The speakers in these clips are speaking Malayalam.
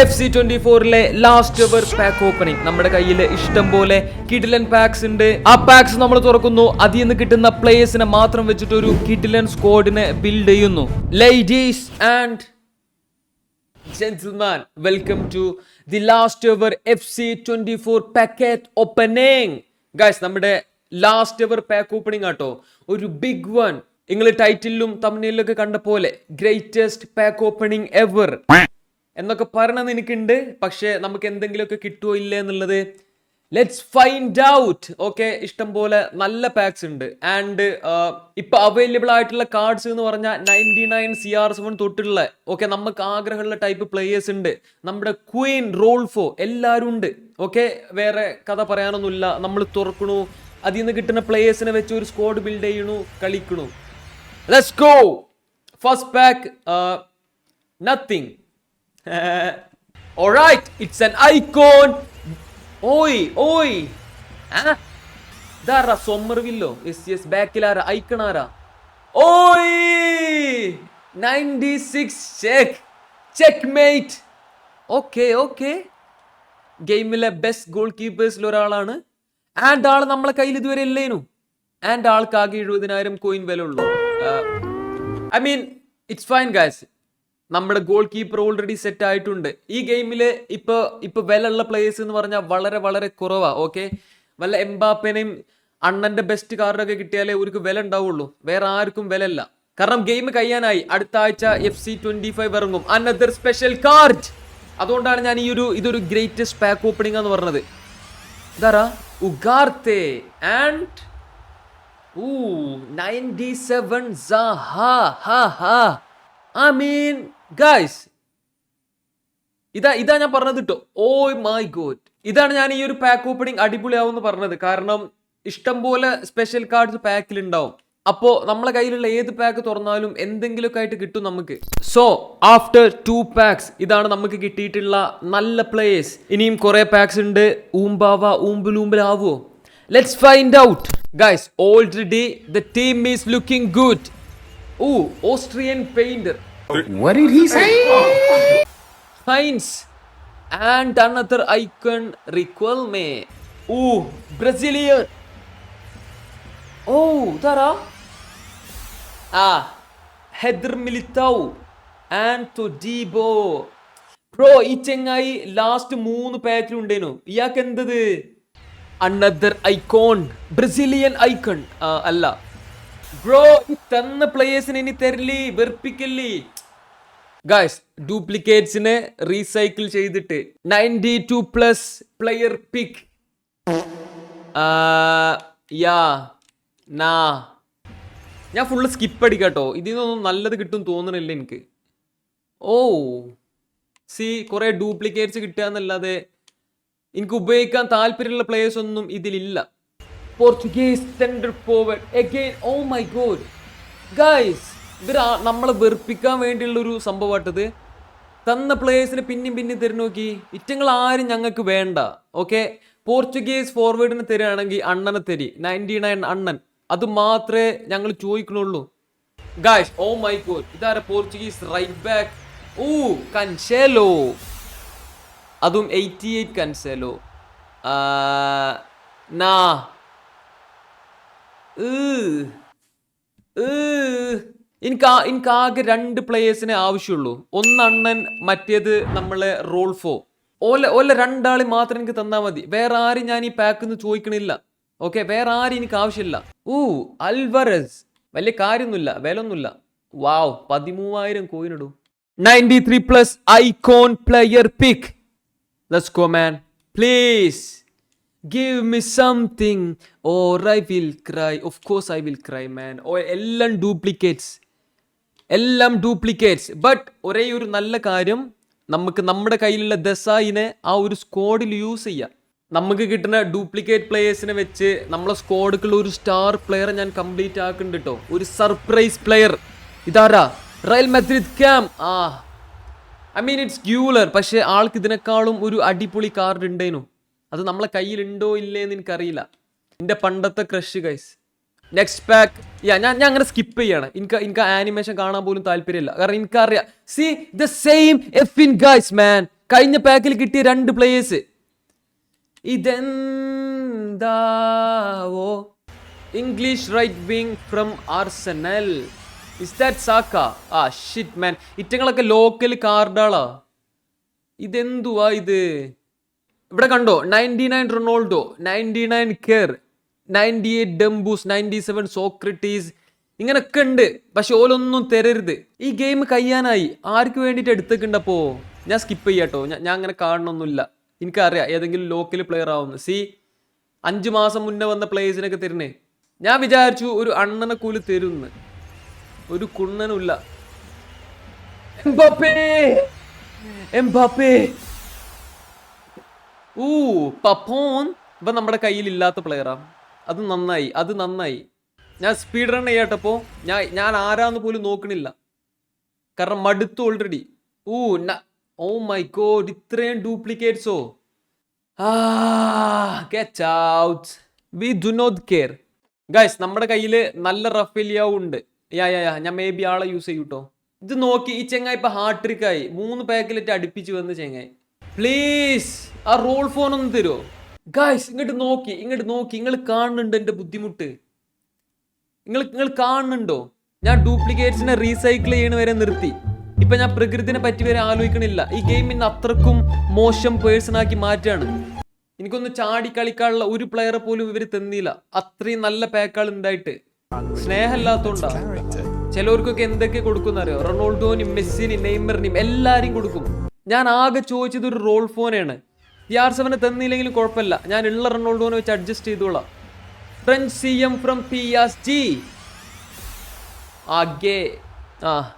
എഫ് സി ട്വന്റി ഫോറിലെ ലാസ്റ്റ് എവർ പാക്ക് ഓപ്പണിംഗ് നമ്മുടെ കയ്യിൽ ഇഷ്ടം പോലെ കിഡിലൻ പാക്സ് ഉണ്ട്. ആ പാക്സ് നമ്മൾ തുറക്കുന്നു. അതിൽ നിന്ന് കിട്ടുന്ന പ്ലേയേഴ്സിനെ മാത്രം വെച്ചിട്ട് ഒരു കിഡിലൻ സ്ക്വാഡിനെ ബിൽഡ് ചെയ്യുന്നു. Ladies and gentleman welcome to the last over F C twenty four packet opening guys നമ്മുടെ ലാസ്റ്റ് എവർ പാക്ക് ഓപ്പണിംഗ് ആട്ടോ. ഒരു ബിഗ് വൺ നിങ്ങൾ ടൈറ്റിലും തമ്മിലൊക്കെ കണ്ട പോലെ ഗ്രേറ്റസ്റ്റ് പാക്ക് ഓപ്പണിംഗ് എവർ എന്നൊക്കെ പറയണത് എനിക്കുണ്ട്. പക്ഷേ നമുക്ക് എന്തെങ്കിലുമൊക്കെ കിട്ടുമോ ഇല്ലേ എന്നുള്ളത്? ലെറ്റ്സ് ഫൈൻഡ് ഔട്ട് ഓക്കെ ഇഷ്ടം പോലെ നല്ല പാക്സ് ഉണ്ട്. ആൻഡ് ഇപ്പൊ അവൈലബിൾ ആയിട്ടുള്ള കാർഡ്സ് എന്ന് പറഞ്ഞാൽ ninety nine C R seven തൊട്ടുള്ള ഓക്കെ നമുക്ക് ആഗ്രഹമുള്ള ടൈപ്പ് പ്ലേയേഴ്സ് ഉണ്ട്. നമ്മുടെ ക്വീൻ റോൾഫോ എല്ലാവരും ഉണ്ട്. ഓക്കെ വേറെ കഥ പറയാനൊന്നുമില്ല. നമ്മൾ തുറക്കണു. അതിൽ നിന്ന് കിട്ടുന്ന പ്ലേയേഴ്സിനെ വെച്ച് ഒരു സ്ക്വാഡ് ബിൽഡ് ചെയ്യണു കളിക്കണു. Let's go first pack nothing Alright, it's an icon. Oi, ഓയ് ഓയ് ഇതാരാ സൊമ്മർവില്ലോ എസ് എസ് ബാക്കിലാരാ ഐക്കൺ ആരാ? ഓയ് ninety six check check mate okay okay ഗെയിമിലെ best goal കീപ്പേഴ്സിൽ ഒരാളാണ്. ആൻഡ് ആൾ നമ്മളെ കയ്യിൽ ഇതുവരെ ഇല്ലേനു. ആൻഡ് ആൾക്ക് ആകെ എഴുപതിനായിരം കോയിൻ വില ഉള്ളൂ. I mean it's fine guys നമ്മുടെ ഗോൾ കീപ്പർ ഓൾറെഡി സെറ്റ് ആയിട്ടുണ്ട്. ഈ ഗെയിമിൽ ഇപ്പൊ ഇപ്പൊ വിലയുള്ള പ്ലേയേഴ്സ് എന്ന് പറഞ്ഞാൽ വളരെ വളരെ കുറവാ ഓക്കെ വല്ല എംബാപ്പനെയും അണ്ണന്റെ ബെസ്റ്റ് കാർഡൊക്കെ കിട്ടിയാലേ ഒരു വില ഉണ്ടാവുള്ളൂ. വേറെ ആർക്കും വിലയല്ല. കാരണം ഗെയിം കഴിയാനായി. അടുത്ത ആഴ്ച എഫ് സി ട്വന്റി ഫൈവ് ഇറങ്ങും. അനദർ സ്പെഷ്യൽ കാർഡ് അതുകൊണ്ടാണ് ഞാൻ ഈ ഒരു ഇതൊരു ഗ്രേറ്റസ്റ്റ് പാക്ക് ഓപ്പണിംഗ് എന്ന് പറഞ്ഞത്. ഇതാരാ? Ugarte and Ooh, 97 Zaha. Ha ha. I mean, guys. ഇതാ ഇതാ ഞാൻ പറഞ്ഞത് കേട്ടോ ഓ മൈ ഗോഡ് ഇതാണ് ഞാൻ ഈ ഒരു പാക്ക് ഓപ്പണിംഗ് അടിപൊളിയാവും പറഞ്ഞത്. കാരണം ഇഷ്ടം പോലെ സ്പെഷ്യൽ കാർഡ്സ് പാക്കിൽ ഉണ്ടാവും അപ്പോ നമ്മളെ കയ്യിലുള്ള ഏത് പാക്ക് തുറന്നാലും എന്തെങ്കിലുമൊക്കെ ആയിട്ട് കിട്ടും നമുക്ക്. സോ ആഫ്റ്റർ ടു പാക്സ് ഇതാണ് നമുക്ക് കിട്ടിയിട്ടുള്ള നല്ല പ്ലേയേഴ്സ് ഇനിയും കുറെ പാക്സ് ഉണ്ട്. ഊമ്പാവ ഊമ്പിലൂമ്പിലാവോ let's find out guys already the team is looking good oh Austrian painter What did he say? Heinz and another icon recall me. Ooh, Brazilian. Oh, Dara. Ah, Heather Militao and Todibo. Bro ഈ ചെങ്ങായി ലാസ്റ്റ് മൂന്ന് പാക്കിൽ ഉണ്ടേനു ഇയാൾക്ക് എന്തത് അണ്ണദർ ഐക്കോൺ ബ്രസീലിയൻ ഐക്കൺ അല്ല ബ്രോ ഈ തന്ന പ്ലേയേഴ്സിന് ഇനി തരില്ലേ വെറുപ്പിക്കല്ലേ ഗായ്സ് ഡ്യൂപ്ലിക്കേറ്റ്സിനെ റീസൈക്കിൾ ചെയ്തിട്ട് ninety two plus player pick യാ നാ. ഞാൻ ഫുള്ള് സ്കിപ്പ് അടിക്കാട്ടോ. ഇതിൽ നിന്നൊന്നും നല്ലത് കിട്ടും തോന്നണില്ല എനിക്ക്. ഓ സി കുറേ ഡ്യൂപ്ലിക്കേറ്റ്സ് കിട്ടുക എന്നല്ലാതെ എനിക്ക് ഉപയോഗിക്കാൻ താല്പര്യമുള്ള പ്ലേയേഴ്സ് ഒന്നും ഇതിലില്ല. Portuguese central forward again oh my God guys ഇവർ നമ്മളെ വെറുപ്പിക്കാൻ വേണ്ടിയുള്ളൊരു സംഭവമായിട്ടത് തന്ന പ്ലേയേഴ്സിന് പിന്നെയും പിന്നെയും തരും നോക്കി. ഇറ്റങ്ങൾ ആരും ഞങ്ങൾക്ക് വേണ്ട. ഓക്കെ പോർച്ചുഗീസ് ഫോർവേഡിന് തരികയാണെങ്കിൽ അണ്ണനെ തരി. നയന്റി നയൻ അണ്ണൻ. അത് മാത്രമേ ഞങ്ങൾ ചോദിക്കണുള്ളൂ. ഗായ്സ് ഓ മൈ ഗോഡ് ഇതാര Portuguese right back oh Cancelo അതും എയ്റ്റി എയ്റ്റ് കൻസേലോ നാ. ഏഹ്. എനിക്ക് എനിക്ക് ആകെ രണ്ട് പ്ലേയേഴ്സിനെ ആവശ്യമുള്ളൂ. ഒന്ന് അണ്ണൻ മറ്റേത് നമ്മളെ റോൾഫോ. ഓല ഓല രണ്ടാളി മാത്രം എനിക്ക് തന്നാൽ മതി. വേറെ ആരും ഞാൻ ഈ പാക്ക് ചോദിക്കണില്ല. ഓക്കെ വേറെ ആരും എനിക്ക് ആവശ്യമില്ല. ഊ അൽവറസ്. വലിയ കാര്യമൊന്നുമില്ല. വിലൊന്നുമില്ല വാവ് പതിമൂവായിരം കോയിനിടൂ. Ninety three plus icon player pick let's go man please give me something or I will cry of course I will cry man oh എല്ലാം ഡ്യൂപ്ലിക്കേറ്റ്സ് എല്ലാം ഡ്യൂപ്ലിക്കേറ്റ്സ് ബട്ട് ഒരേ ഒരു നല്ല കാര്യം നമുക്ക് നമ്മുടെ കയ്യിലുള്ള ദസായിനെ ആ ഒരു സ്ക്വാഡിൽ യൂസ് ചെയ്യാം. നമുക്ക് കിട്ടുന്ന ഡ്യൂപ്ലിക്കേറ്റ് പ്ലേയേഴ്സിനെ വെച്ച് നമ്മളെ സ്ക്വാഡുക്കുള്ള ഒരു സ്റ്റാർ പ്ലെയറെ ഞാൻ കംപ്ലീറ്റ് ആക്കുന്നുണ്ട് കേട്ടോ ഒരു സർപ്രൈസ് പ്ലെയർ ഇതാരാ? റയൽ മെത്രിത് ക്യാം ആ. ഐ മീൻ ഇറ്റ്സ് ഗ്യൂലർ പക്ഷേ ആൾക്ക് ഇതിനേക്കാളും ഒരു അടിപൊളി കാർഡ് ഉണ്ടേനു. അത് നമ്മളെ കയ്യിലുണ്ടോ ഇല്ലേ എന്ന് എനിക്കറിയില്ല. എന്റെ പണ്ടത്തെ ക്രഷ് ഗൈസ് നെക്സ്റ്റ് പാക്ക് യാ ഞാൻ ഞാൻ അങ്ങനെ സ്കിപ്പ് ചെയ്യാണ്. എനിക്ക് എനിക്ക് ആനിമേഷൻ കാണാൻ പോലും താല്പര്യമില്ല. കാരണം എനിക്കറിയാം see the same F in guys man കഴിഞ്ഞ പാക്കിൽ കിട്ടിയ രണ്ട് players ഇതെന്താവോ? English right wing from Arsenal is that Saka ah shit man ഇറ്റങ്ങളൊക്കെ local കാർഡാളാ ഇതെന്തുവാ ഇത്? ഇവിടെ കണ്ടോ? Ninety nine Ronaldo ninety nine care ninety eight ഡംബൂസ് നയന്റി സെവൻ സോക്രട്ടീസ് ഇങ്ങനൊക്കെ ഉണ്ട്. പക്ഷെ ഓലൊന്നും തരരുത്. ഈ ഗെയിം കഴിയാനായി ആർക്ക് വേണ്ടിയിട്ട് എടുത്തേക്കുണ്ടപ്പോ? ഞാൻ സ്കിപ്പ് ചെയ്യാട്ടോ. ഞാൻ അങ്ങനെ കാണണമൊന്നുമില്ല എനിക്കറിയാം ഏതെങ്കിലും ലോക്കൽ പ്ലെയർ ആവുന്നു. സി അഞ്ച് മാസം മുന്നേ വന്ന പ്ലേയേഴ്സിനൊക്കെ തരുന്നേ. ഞാൻ വിചാരിച്ചു ഒരു അണ്ണനെ കൂലി തരുന്ന്. ഒരു കുണ്ണനുമില്ല. ഊ പപ്പോൻ. ഇപ്പൊ നമ്മുടെ കയ്യിൽ ഇല്ലാത്ത പ്ലെയറാ അത് നന്നായി അത് നന്നായി. ഞാൻ സ്പീഡ് റൺ ചെയ്യട്ടപ്പോ ഞാൻ ഞാൻ ആരാന്ന് പോലും നോക്കണില്ല. കാരണം മടുത്തു already oh oh my God ഇത്രയും ഡ്യൂപ്ലിക്കേറ്റ്സോ we do not care guys നമ്മുടെ കയ്യിൽ നല്ല റഫേലിയാവും ഉണ്ട്. യാ യാ യാ ഞാൻ മേ ബി ആളെ യൂസ് ചെയ്യൂട്ടോ. ഇത് നോക്കി ഈ ചെങ്ങായി ഇപ്പൊ ഹാർട്ട് ട്രിക്കായി മൂന്ന് പാക്കലെറ്റ് അടുപ്പിച്ച് വന്ന് ചെങ്ങായി. പ്ലീസ് ആ റോൾ ഫോൺ ഒന്ന് തരുമോ ഗൈസ് ഇങ്ങോട്ട് നോക്കി ഇങ്ങോട്ട് നോക്കി. നിങ്ങൾ കാണുന്നുണ്ട് എന്റെ ബുദ്ധിമുട്ട്? നിങ്ങൾ നിങ്ങൾ കാണുന്നുണ്ടോ? ഞാൻ ഡ്യൂപ്ലിക്കേറ്റ്സിനെ റീസൈക്കിൾ ചെയ്യണ വരെ നിർത്തി. ഇപ്പൊ ഞാൻ പ്രകൃതിനെ പറ്റി വരെ ആലോചിക്കണില്ല. ഈ ഗെയിം ഇന്ന് അത്രക്കും മോശം പേഴ്സൺ ആക്കി മാറ്റാണ്. എനിക്കൊന്ന് ചാടി കളിക്കാനുള്ള ഒരു പ്ലെയറെ പോലും ഇവർ തന്നില്ല. അത്രയും നല്ല പാക്കാൾ ഉണ്ടായിട്ട് സ്നേഹമില്ലാത്തോണ്ടാ. ചിലവർക്കൊക്കെ എന്തൊക്കെ കൊടുക്കുന്ന അറിയോ റൊണാൾഡോനും മെസ്സിനും നെയ്മറിനും എല്ലാരും കൊടുക്കും. ഞാൻ ആകെ ചോദിച്ചത് ഒരു റോൾ ഫോനാണ് പി ആർ സെവനെ തന്നില്ലെങ്കിലും കുഴപ്പമില്ല. ഞാൻ ഉള്ള റൊണാൾഡോനെ വെച്ച് അഡ്ജസ്റ്റ് ചെയ്തോളാം. French C M from P S G ആ ഗേ. ആ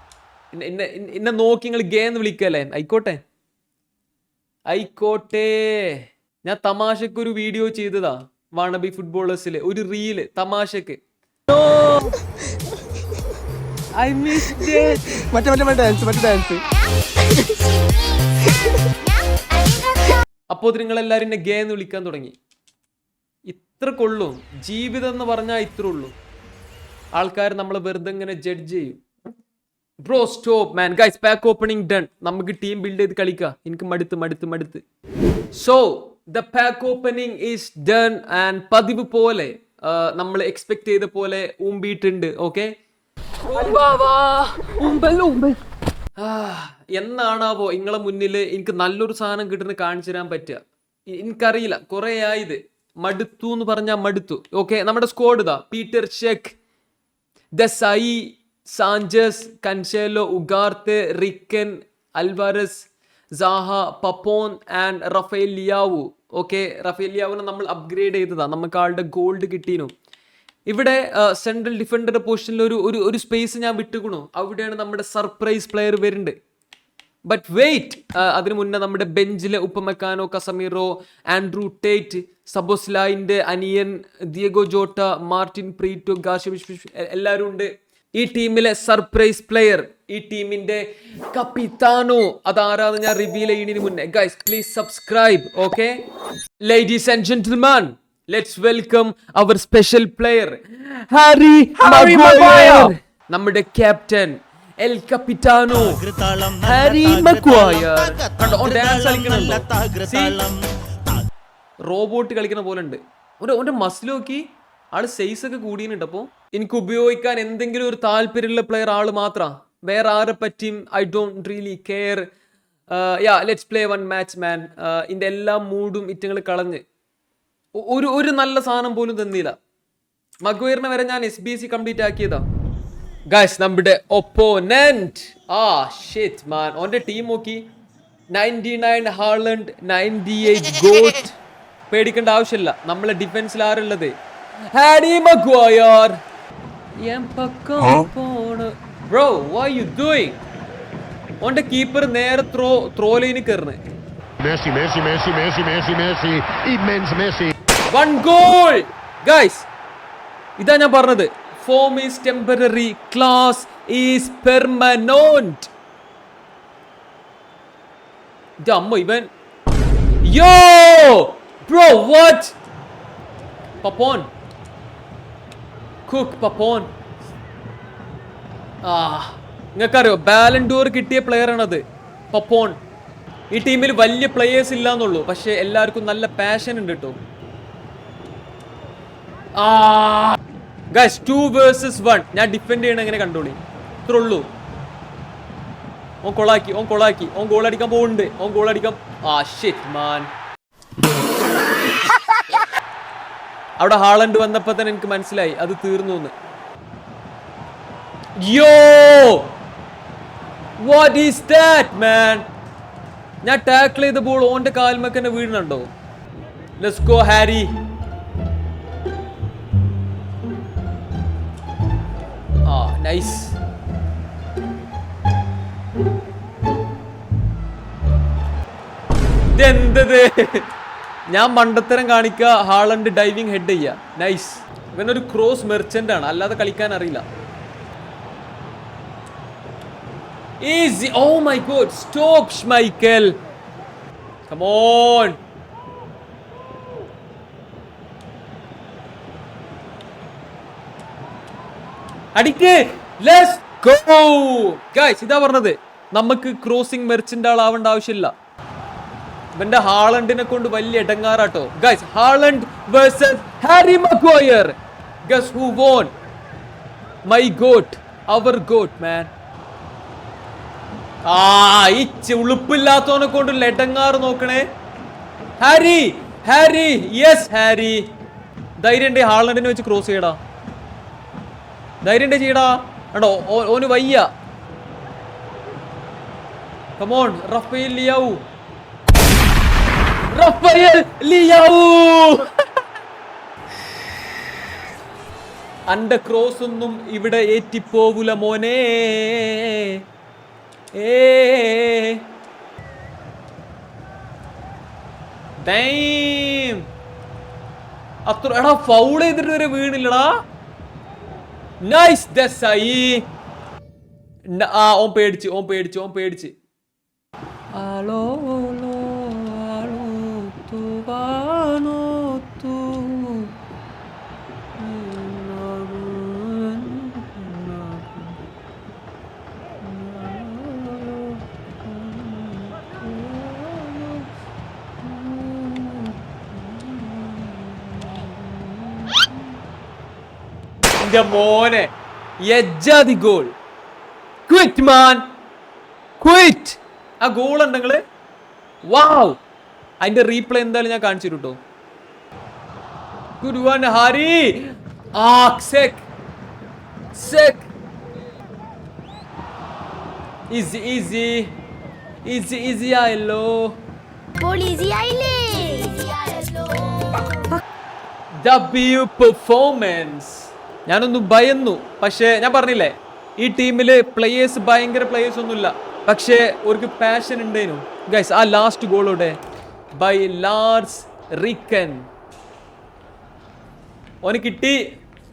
എന്നെ- എന്നെ നോക്കി നിങ്ങൾ ഗേ എന്ന് വിളിക്കല്ലേ? ആയിക്കോട്ടെ. ആയിക്കോട്ടെ. ഞാൻ തമാശക്ക് ഒരു വീഡിയോ ചെയ്തതാ വാണബി ഫുട്ബോളേഴ്സിലെ ഒരു റീൽ തമാശക്ക്. ഐ മിസ് മറ്റേ മറ്റേ മറ്റേ ഡാൻസ് മറ്റേ ഡാൻസ് അപ്പോൾ നിങ്ങൾ എല്ലാവരും എന്നെ ഗേ എന്ന് വിളിക്കാൻ തുടങ്ങി. ഇത്ര കൊള്ളും. ജീവിതം എന്ന് പറഞ്ഞാൽ ഇത്ര ഉള്ളൂ. ആൾക്കാർ നമ്മൾ വെറുതെ ഇങ്ങനെ ജഡ്ജ് ചെയ്യും. Bro stop man guys pack opening done നമുക്ക് ടീം ബിൽഡ് ചെയ്ത് കളിക്കാം. എനിക്ക് മടുത്ത് മടുത്ത് മടുത്ത്. So the pack opening is done and പതിവ് പോലെ നമ്മൾ എക്സ്പെക്ട് ചെയ്ത പോലെ ഊമ്പിയിട്ടുണ്ട്. ഓക്കെ എന്നാണാവോ നിങ്ങളെ മുന്നിൽ എനിക്ക് നല്ലൊരു സാധനം കിട്ടുന്ന കാണിച്ചു തരാൻ പറ്റുക? എനിക്കറിയില്ല. കുറേ ആയത്. മടുത്തു എന്ന് പറഞ്ഞാൽ മടുത്തു. ഓക്കെ നമ്മുടെ സ്ക്വാഡ് ഇതാ. Peter Cech Disasi Sanchez Cancelo Ugarte റിക്കൻ Alvarez Saha പപ്പോൻ and Rafael Leao okay Rafael ലിയാവുനെ നമ്മൾ അപ്ഗ്രേഡ് ചെയ്തതാ. നമുക്ക് ആളുടെ ഗോൾഡ് കിട്ടീനു. ഇവിടെ സെൻട്രൽ ഡിഫൻഡറുടെ പൊസിഷനിൽ ഒരു ഒരു സ്പേസ് ഞാൻ വിട്ടുകൊണു അവിടെയാണ് നമ്മുടെ സർപ്രൈസ് പ്ലെയർ വരുന്നുണ്ട് ബട്ട് വെയിറ്റ് അതിനു മുന്നേ നമ്മുടെ ബെഞ്ചിലെ ഉപ്പമെക്കാനോ കസമീറോ ആൻഡ്രൂ ടേറ്റ് സബോസ്ലായിന്റെ അനിയൻ Diogo Jota Martin Prieto Gashi എല്ലാവരും ഉണ്ട്. ഈ ടീമിലെ സർപ്രൈസ് പ്ലെയർ ഈ ടീമിന്റെ കപ്പിത്താനോ അതാരാന്ന് ഞാൻ റിവീൽ ചെയ്യുന്നതിന് മുന്നേ. Guys please subscribe okay ladies and gentleman let's welcome our special player Harry നമ്മുടെ ക്യാപ്റ്റൻ എൽ കപ്പിറ്റാനോ ഹാരി മക്വായർ കണ്ടോ ഡാൻസ് കളിക്കണുണ്ടോ? റോബോട്ട് കളിക്കുന്ന പോലെ ഉണ്ട് ഒരു ഓന്റെ മസിൽ നോക്കി ആൾ സൈസ് ഒക്കെ കൂടിയിട്ടുണ്ട്. അപ്പോൾ എനിക്ക് ഉപയോഗിക്കാൻ എന്തെങ്കിലും ഒരു താല്പര്യമുള്ള പ്ലെയർ ആൾ മാത്രം. വേറെ ആരെ പറ്റിയും I don't really care yeah let's play one match man ഇതിന്റെ എല്ലാ മൂഡും ഇറ്റങ്ങൾ കളഞ്ഞ്. ഒരു ഒരു നല്ല സാധനം പോലും തന്നില്ല. മഗ്വയറിനെ വരെ ഞാൻ S B S C complete ആക്കിയതാ. Guys നമ്മുടെ ഒപ്പോനന്റ് ആ ഷിറ്റ് മാൻ ഓന്റെ ടീം നോക്കി. Ninety nine Haaland ninety eight goat പേടിക്കേണ്ട ആവശ്യമില്ല. നമ്മളെ ഡിഫൻസിൽ ആരുള്ളത് Harry Maguire bro why you doing ഓന്റെ കീപ്പർ നേരെ ത്രോ ത്രോ ലൈനിൽ കയറുന്നത് Messi, Messi, Messi, Messi, Messi, Messi, immense Messi. One goal guys ഇതാ ഞാൻ പറഞ്ഞത്. Form is temporary class is permanent അമ്മ ഇവൻ. യോ ബ്രോ വാച്ച് പപ്പോൻ. കുക്ക് പപ്പോൻ. ആ നിങ്ങൾക്കറിയോ ബാലൻഡോർ കിട്ടിയ പ്ലെയർ ആണത് പപ്പോൺ ഈ ടീമിൽ വലിയ പ്ലേയേഴ്സ് ഇല്ലാന്നുള്ളൂ പക്ഷെ എല്ലാവർക്കും നല്ല പാഷൻ ഉണ്ട് കേട്ടോ ഗൈസ് ടു വേഴ്സസ് വൺ ഞാൻ ഡിഫെൻഡ് ചെയ്യണ എങ്ങനെ കണ്ടോളി ഇത്രേ ഉള്ളൂ. ഓൻ കൊളാക്കി ഓൻ കൊളാക്കി. ഓൻ ഗോൾ അടിക്കാൻ പോകുന്നുണ്ട് ഓൻ ഗോൾ അടിക്കാൻ ആ ഷിറ്റ് മാൻ അവിടെ ഹാളണ്ട് വന്നപ്പോ തന്നെ എനിക്ക് മനസ്സിലായി. അത് തീർന്നു എന്ന്. യോ വാട്ട് ഈസ് ദാറ്റ് മാൻ ഞാൻ ടാക്കിൾ ചെയ്ത ബോൾ ഓന്റെ കാൽമക്ക് തന്നെ വീഴുന്നുണ്ടോ? ഗോ ഹാരി നൈസ് ഇതെന്തത്? ഞാൻ മണ്ടത്തരം കാണിക്കുക ഹാളണ്ട് ഡൈവിങ് ഹെഡ് ചെയ്യ. നൈസ് ഇവനൊരു ക്രോസ് മെർച്ചന്റ് ആണ് അല്ലാതെ കളിക്കാൻ അറിയില്ല. Easy oh my God stop Michael come on അടിക്ക്. ലെറ്റ്സ് ഗോ ഗൈസ് ഇതാ പറഞ്ഞത്. നമുക്ക് ക്രോസിംഗ് മെർച്ചിന്റെ ആളാവേണ്ട ആവശ്യമില്ല. ഇവന്റെ ഹാളണ്ടിനെ കൊണ്ട് വലിയ ഇടങ്ങാറാട്ടോ. Guys Haaland versus Harry Maguire guess who won my goat our goat man ആ ഈ ഉളുപ്പില്ലാത്തവനെ കൊണ്ട് ഇടങ്ങാറ് നോക്കണേ. ഹാരി ഹാരി യെസ് ഹാരി ധൈര്യം ഉണ്ടെ ഹാളണ്ടിനെ വെച്ച് ക്രോസ് ചെയ്യടാ. ധൈര്യം ഉണ്ടെ ചെയ്യടാ. കണ്ടോ ഓന് വയ്യ. Come on Rafael Leao. Rafael Leao. അന്റെ ക്രോസ് ഒന്നും ഇവിടെ ഏറ്റിപ്പോവുല മോനെ. ഏ. അത്ര എടാ ഫൗൾ ചെയ്തിട്ട് വരെ വീണില്ലടാ. നൈസ് ദസായി ആ ഓൻ പേടിച്ച് ഓൻ പേടിച്ച് ഓൻ പേടിച്ച്. ആലോ എന്റെ മോനെ. യജ്ജാതി ഗോൾ ക്വിറ്റ് മാൻ ക്വിറ്റ് ആ ഗോൾ ഉണ്ടെങ്കിൽ വാവ് അതിന്റെ റീപ്ലേ എന്തായാലും ഞാൻ കാണിച്ചു കിട്ടോ ഗുരുവാൻ ഹാരി ആ sec sec easy easy easy easy ആയില്ലേ. ഡബ്ല്യു പെർഫോമൻസ് ഞാനൊന്ന് ഭയന്നു. പക്ഷേ ഞാൻ പറഞ്ഞില്ലേ ഈ ടീമിൽ പ്ലേയേഴ്സ് ഭയങ്കര പ്ലേയേഴ്സ് ഒന്നുമില്ല. പക്ഷേ ഒരു പാഷൻ ഉണ്ടേനു. ഗൈസ് ആ ലാസ്റ്റ് ഗോളോടെ ബൈ ലാർസ് റിക്കൻ ഓന് കിട്ടി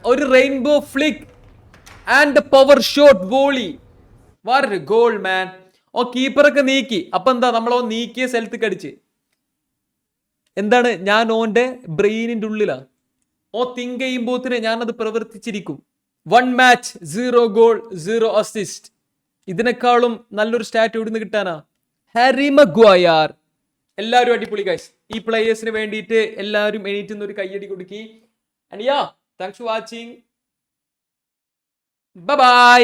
ഒരു rainbow flick and power shot volley വാറൊരു goal man ഓ കീപ്പറൊക്കെ നീക്കി. അപ്പൊ എന്താ നമ്മളോ നീക്കിയ സ്ഥലത്ത് കടിച്ച് എന്താണ് ഞാൻ ഓന്റെ ബ്രെയിനിന്റെ ഉള്ളിലാ. ഓ തിങ്ക് ചെയ്യുമ്പോത്തിന് ഞാനത് പ്രവർത്തിച്ചിരിക്കും. One match zero goal zero assist ഇതിനേക്കാളും നല്ലൊരു സ്റ്റാറ്റ് ഇവിടുന്ന് കിട്ടാനാ? ഹാരി മഗ്വായാർ എല്ലാവരും അടിപൊളി ഗൈസ് ഈ പ്ലേയേഴ്സിന് വേണ്ടിയിട്ട് എല്ലാവരും എണീറ്റ് നിന്ന് ഒരു കയ്യടി കൊടുക്കി. And yeah thanks for watching bye